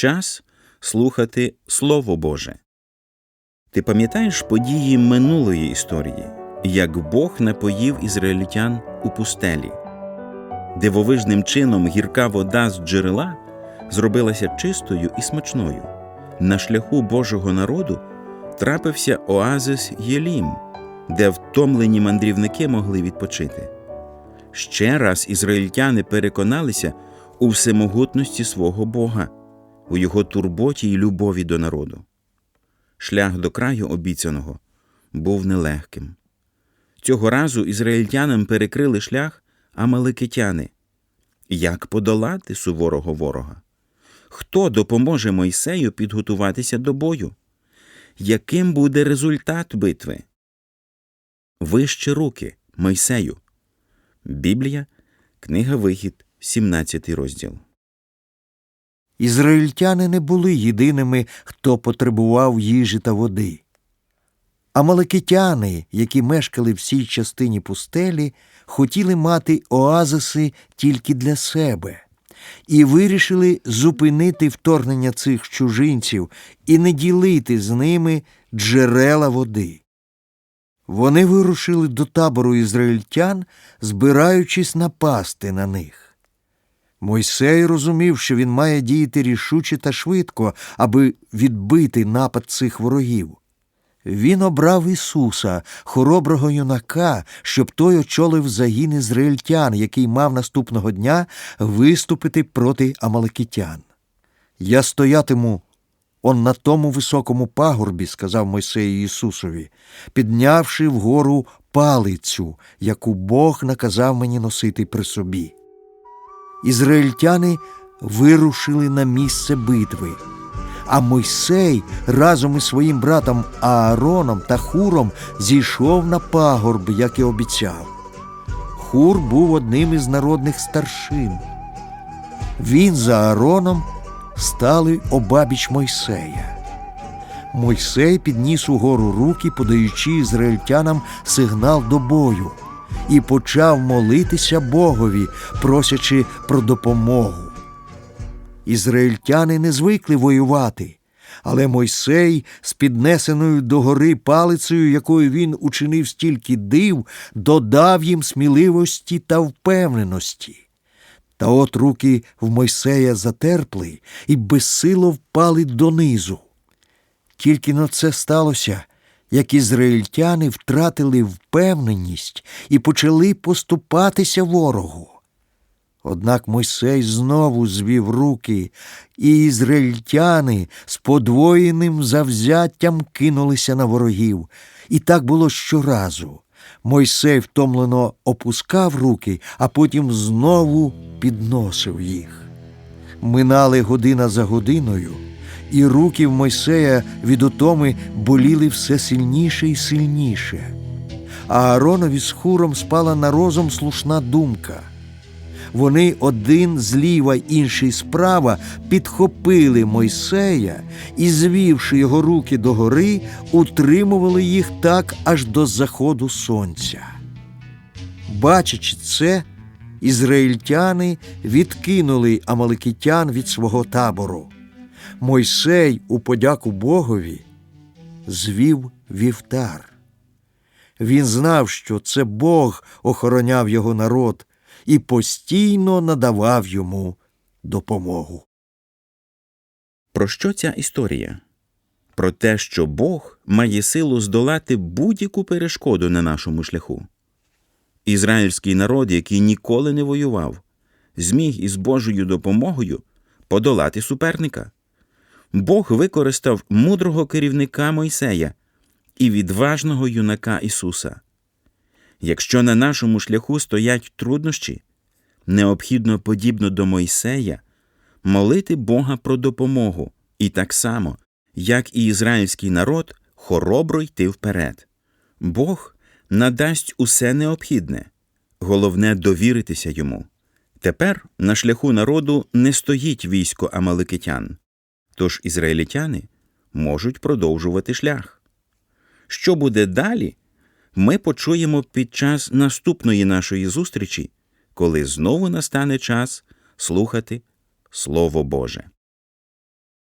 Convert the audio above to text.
час слухати Слово Боже. Ти пам'ятаєш події минулої історії, як Бог напоїв ізраїльтян у пустелі? Дивовижним чином гірка вода з джерела зробилася чистою і смачною. На шляху Божого народу трапився оазис Єлім, де втомлені мандрівники могли відпочити. Ще раз ізраїльтяни переконалися у всемогутності свого Бога, у його турботі й любові до народу. Шлях до краю обіцяного був нелегким. Цього разу ізраїльтянам перекрили шлях амаликитяни. Як подолати суворого ворога? Хто допоможе Мойсею підготуватися до бою? Яким буде результат битви? Вище руки Мойсею. Біблія, книга Вихід, 17 розділ. Ізраїльтяни не були єдиними, хто потребував їжі та води. Амалекитяни, які мешкали в цій частині пустелі, хотіли мати оазиси тільки для себе і вирішили зупинити вторгнення цих чужинців і не ділити з ними джерела води. Вони вирушили до табору ізраїльтян, збираючись напасти на них. Мойсей розумів, що він має діяти рішуче та швидко, аби відбити напад цих ворогів. Він обрав Ісуса, хороброго юнака, щоб той очолив загін ізраїльтян, який мав наступного дня виступити проти амалекитян. Я стоятиму он на тому високому пагорбі, сказав Мойсей Ісусові, піднявши вгору палицю, яку Бог наказав мені носити при собі. Ізраїльтяни вирушили на місце битви. А Мойсей разом із своїм братом Аароном та Хуром зійшов на пагорб, як і обіцяв. Хур був одним із народних старшин. Він за Аароном стали обабіч Мойсея. Мойсей підніс угору руки, подаючи ізраїльтянам сигнал до бою, і почав молитися Богові, просячи про допомогу. Ізраїльтяни не звикли воювати, але Мойсей з піднесеною до гори палицею, якою він учинив стільки див, додав їм сміливості та впевненості. Та от руки в Мойсея затерпли і безсило впали донизу. Тільки на це сталося, як ізраїльтяни втратили впевненість і почали поступатися ворогу. Однак Мойсей знову звів руки, і ізраїльтяни з подвоєним завзяттям кинулися на ворогів. І так було щоразу. Мойсей втомлено опускав руки, а потім знову підносив їх. Минали година за годиною, і руки в Мойсея від утоми боліли все сильніше і сильніше. А Ааронові з хуром спала на розум слушна думка. Вони один зліва, інший справа підхопили Мойсея і, звівши його руки догори, утримували їх так аж до заходу сонця. Бачачи це, ізраїльтяни відкинули амаликитян від свого табору. Мойсей, у подяку Богові, звів вівтар. Він знав, що це Бог охороняв його народ і постійно надавав йому допомогу. Про що ця історія? Про те, що Бог має силу здолати будь-яку перешкоду на нашому шляху. Ізраїльський народ, який ніколи не воював, зміг із Божою допомогою подолати суперника. Бог використав мудрого керівника Мойсея і відважного юнака Ісуса. Якщо на нашому шляху стоять труднощі, необхідно, подібно до Мойсея, молити Бога про допомогу і так само, як і ізраїльський народ, хоробро йти вперед. Бог надасть усе необхідне, головне довіритися йому. Тепер на шляху народу не стоїть військо амаликитян, тож ізраїльтяни можуть продовжувати шлях. Що буде далі, ми почуємо під час наступної нашої зустрічі, коли знову настане час слухати Слово Боже.